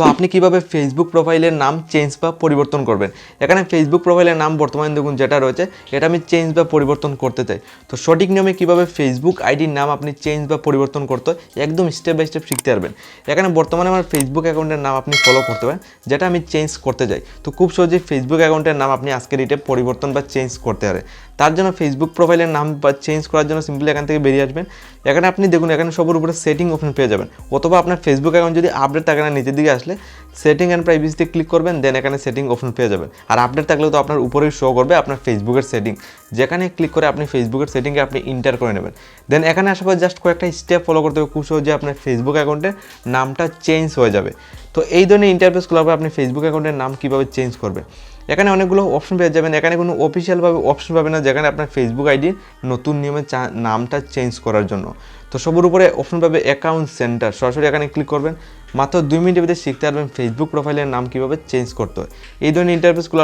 So আপনি কীভাবে Facebook প্রোফাইলের নাম চেঞ্জ বা পরিবর্তন করবেন? এখানে ফেসবুক প্রোফাইলের নাম বর্তমানে দেখুন যেটা রয়েছে, এটা আমি চেঞ্জ বা পরিবর্তন করতে চাই। তো সঠিক নিয়মে কীভাবে ফেসবুক আইডির নাম আপনি চেঞ্জ বা পরিবর্তন করতে একদম স্টেপ বাই স্টেপ শিখতে পারবেন। এখানে বর্তমানে আমার ফেসবুক অ্যাকাউন্টের নাম আপনি ফলো করতে পারেন, যেটা আমি চেঞ্জ করতে চাই। তো খুব সহজেই ফেসবুক অ্যাকাউন্টের নাম আপনি আজকের ডেটে পরিবর্তন বা চেঞ্জ করতে পারেন। তার জন্য ফেসবুক প্রোফাইলের নাম চেঞ্জ করার জন্য সিম্পলি এখান থেকে বেরিয়ে আসবেন। এখানে আপনি দেখুন, এখানে সবার উপরে সেটিং অপশন পেয়ে যাবেন। অথবা আপনার ফেসবুক অ্যাকাউন্ট যদি আপডেট থাকে না, নিচের দিকে আসলে সেটিং অ্যান্ড প্রাইভেসিতে ক্লিক করবেন দেন এখানে সেটিং অপশন পেয়ে যাবেন। আর আপডেট থাকলে তো আপনার উপরেই শো করবে আপনার ফেসবুকের সেটিং যেখানে ক্লিক করে আপনি ফেসবুকের সেটিংকে আপনি ইন্টার করে নেবেন। দেন এখানে আসার পর জাস্ট কয়েকটা স্টেপ ফলো করতে হবে, খুব সহজে আপনার ফেসবুক অ্যাকাউন্টের নামটা চেঞ্জ হয়ে যাবে। তো এই ধরনের ইন্টারফেস খোলার পর আপনি ফেসবুক অ্যাকাউন্টের নাম কীভাবে চেঞ্জ করবেন? এখানে অনেকগুলো অপশন পেয়ে যাবেন। এখানে কোনো অফিসিয়ালভাবে অপশন পাবেন না, যেখানে আপনার ফেসবুক আইডির নতুন নিয়মে নামটা চেঞ্জ করার জন্য। তো সবার উপরে অপশন পাবে অ্যাকাউন্ট সেন্টার সরাসরি এখানে ক্লিক করবেন। মাত্র দুই মিনিটের ভিতরে শিখতে পারবেন ফেসবুক প্রোফাইলের নাম কীভাবে চেঞ্জ করতে হয়। এই ধরনের ইন্টারফেসগুলো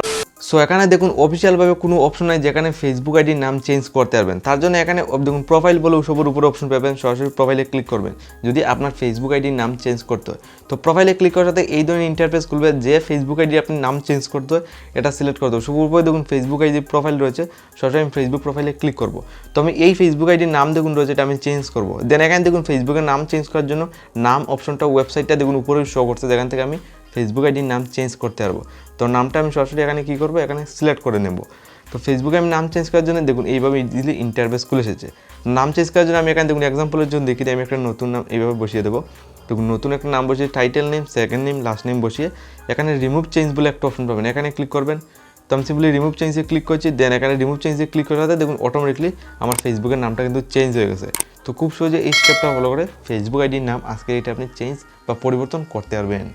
সো এখানে দেখুন অফিসিয়ালভাবে কোনো অপশন নাই, যেখানে ফেসবুক আইডির নাম চেঞ্জ করতে পারবেন। তার জন্য এখানে দেখুন প্রোফাইল বলে সবার উপরে অপশন পাবেন, সরাসরি প্রোফাইলে ক্লিক করবেন। যদি আপনার ফেসবুক আইডির নাম চেঞ্জ করতে হয়। তো প্রোফাইলে ক্লিক করার সাথে এই ধরনের ইন্টারফেস খুলবে, যে ফেসবুক আইডি আপনি নাম চেঞ্জ করতে হয়, এটা সিলেক্ট করতে হবে। উপরে দেখুন ফেসবুক আইডির প্রোফাইল রয়েছে, সরাসরি আমি ফেসবুক প্রোফাইলে ক্লিক করব। তো আমি এই ফেসবুক আইডির নাম দেখুন রয়েছে, এটা আমি চেঞ্জ করব। দেন এখানে দেখুন ফেসবুকের নাম চেঞ্জ করার জন্য নাম অপশনটা ওয়েবসাইটটা দেখুন, উপরে শো করছে, যেখান থেকে আমি ফেসবুক আইডির নাম চেঞ্জ করতে পারব। তো নামটা আমি সরাসরি এখানে কী করব? এখানে সিলেক্ট করে নেব। তো ফেসবুকে আমি নাম চেঞ্জ করার জন্য দেখুন, এইভাবে ইজিলি ইন্টারভেস খুলে এসেছে। নাম চেঞ্জ করার জন্য আমি এখানে দেখুন এক্সাম্পলের জন্য দেখি আমি একটা নতুন নাম এইভাবে বসিয়ে দেবো। দেখুন, নতুন একটা নাম বসিয়ে title name second name last name বসিয়ে এখানে রিমুভ চেঞ্জ বলে একটা অপশন পাবেন। এখানে ক্লিক করবেন। তো আমি সিম্পলি রিমুভ চেঞ্জে ক্লিক করছি দেন এখানে রিমুভ চেঞ্জে ক্লিক সাথে দেখুন অটোমেটিকলি আমার ফেসবুকের নামটা কিন্তু চেঞ্জ হয়ে গেছে। তো খুব সহজে এই স্টেপটা ফলো করে ফেসবুক আইডির নাম আজকে এটা আপনি চেঞ্জ বা পরিবর্তন করতে পারবেন।